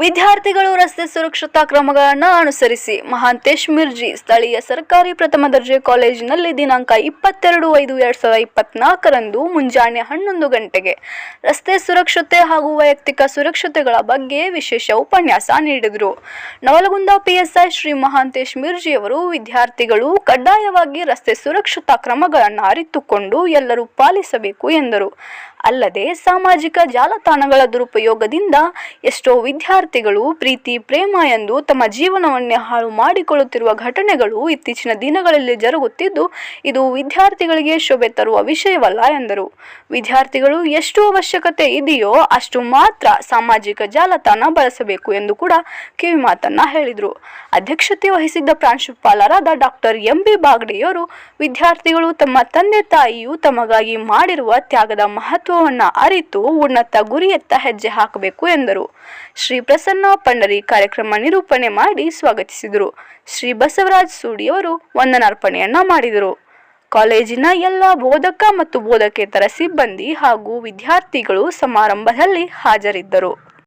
ವಿದ್ಯಾರ್ಥಿಗಳು ರಸ್ತೆ ಸುರಕ್ಷತಾ ಕ್ರಮಗಳನ್ನು ಅನುಸರಿಸಿ. ಮಹಾಂತೇಶ್ ಮಿರ್ಜಿ ಸ್ಥಳೀಯ ಸರ್ಕಾರಿ ಪ್ರಥಮ ದರ್ಜೆ ಕಾಲೇಜಿನಲ್ಲಿ ದಿನಾಂಕ ಇಪ್ಪತ್ತೆರಡು ಐದು ಎರಡ್ ಸಾವಿರದ ಇಪ್ಪತ್ನಾಲ್ಕರಂದು ಮುಂಜಾನೆ ಹನ್ನೊಂದು ಗಂಟೆಗೆ ರಸ್ತೆ ಸುರಕ್ಷತೆ ಹಾಗೂ ವೈಯಕ್ತಿಕ ಸುರಕ್ಷತೆಗಳ ಬಗ್ಗೆ ವಿಶೇಷ ಉಪನ್ಯಾಸ ನೀಡಿದರು. ನವಲಗುಂದ ಪಿಎಸ್ಐ ಶ್ರೀ ಮಹಾಂತೇಶ್ ಮಿರ್ಜಿ ಅವರು ವಿದ್ಯಾರ್ಥಿಗಳು ಕಡ್ಡಾಯವಾಗಿ ರಸ್ತೆ ಸುರಕ್ಷತಾ ಕ್ರಮಗಳನ್ನು ಅರಿತುಕೊಂಡು ಎಲ್ಲರೂ ಪಾಲಿಸಬೇಕು ಎಂದರು. ಅಲ್ಲದೆ ಸಾಮಾಜಿಕ ಜಾಲತಾಣಗಳ ದುರುಪಯೋಗದಿಂದ ಎಷ್ಟೋ ವಿದ್ಯಾರ್ಥಿಗಳು ಪ್ರೀತಿ, ಪ್ರೇಮ ಎಂದು ತಮ್ಮ ಜೀವನವನ್ನೇ ಹಾಳು ಮಾಡಿಕೊಳ್ಳುತ್ತಿರುವ ಘಟನೆಗಳು ಇತ್ತೀಚಿನ ದಿನಗಳಲ್ಲಿ ಜರುಗುತ್ತಿದ್ದು, ಇದು ವಿದ್ಯಾರ್ಥಿಗಳಿಗೆ ಶೋಭೆ ತರುವ ವಿಷಯವಲ್ಲ ಎಂದರು. ವಿದ್ಯಾರ್ಥಿಗಳು ಎಷ್ಟು ಅವಶ್ಯಕತೆ ಇದೆಯೋ ಅಷ್ಟು ಮಾತ್ರ ಸಾಮಾಜಿಕ ಜಾಲತಾಣ ಬಳಸಬೇಕು ಎಂದು ಕೂಡ ಕಿವಿ ಮಾತನ್ನ ಹೇಳಿದರು. ಅಧ್ಯಕ್ಷತೆ ವಹಿಸಿದ್ದ ಪ್ರಾಂಶುಪಾಲರಾದ ಡಾಕ್ಟರ್ ಎಂ. ಬಿ. ಬಾಗ್ಡೆಯವರು, ವಿದ್ಯಾರ್ಥಿಗಳು ತಮ್ಮ ತಂದೆ ತಾಯಿಯು ತಮಗಾಗಿ ಮಾಡಿರುವ ತ್ಯಾಗದ ಮಹತ್ವವನ್ನು ಅರಿತು ಉನ್ನತ ಗುರಿಯತ್ತ ಹೆಜ್ಜೆ ಹಾಕಬೇಕು ಎಂದರು. ಶ್ರೀ ಪ್ರಸನ್ನ ಪಂಡರಿ ಕಾರ್ಯಕ್ರಮ ನಿರೂಪಣೆ ಮಾಡಿ ಸ್ವಾಗತಿಸಿದರು. ಶ್ರೀ ಬಸವರಾಜ್ ಸೂಡಿಯವರು ವಂದನಾರ್ಪಣೆಯನ್ನ ಮಾಡಿದರು. ಕಾಲೇಜಿನ ಎಲ್ಲ ಬೋಧಕ ಮತ್ತು ಬೋಧಕೇತರ ಸಿಬ್ಬಂದಿ ಹಾಗೂ ವಿದ್ಯಾರ್ಥಿಗಳು ಸಮಾರಂಭದಲ್ಲಿ ಹಾಜರಿದ್ದರು.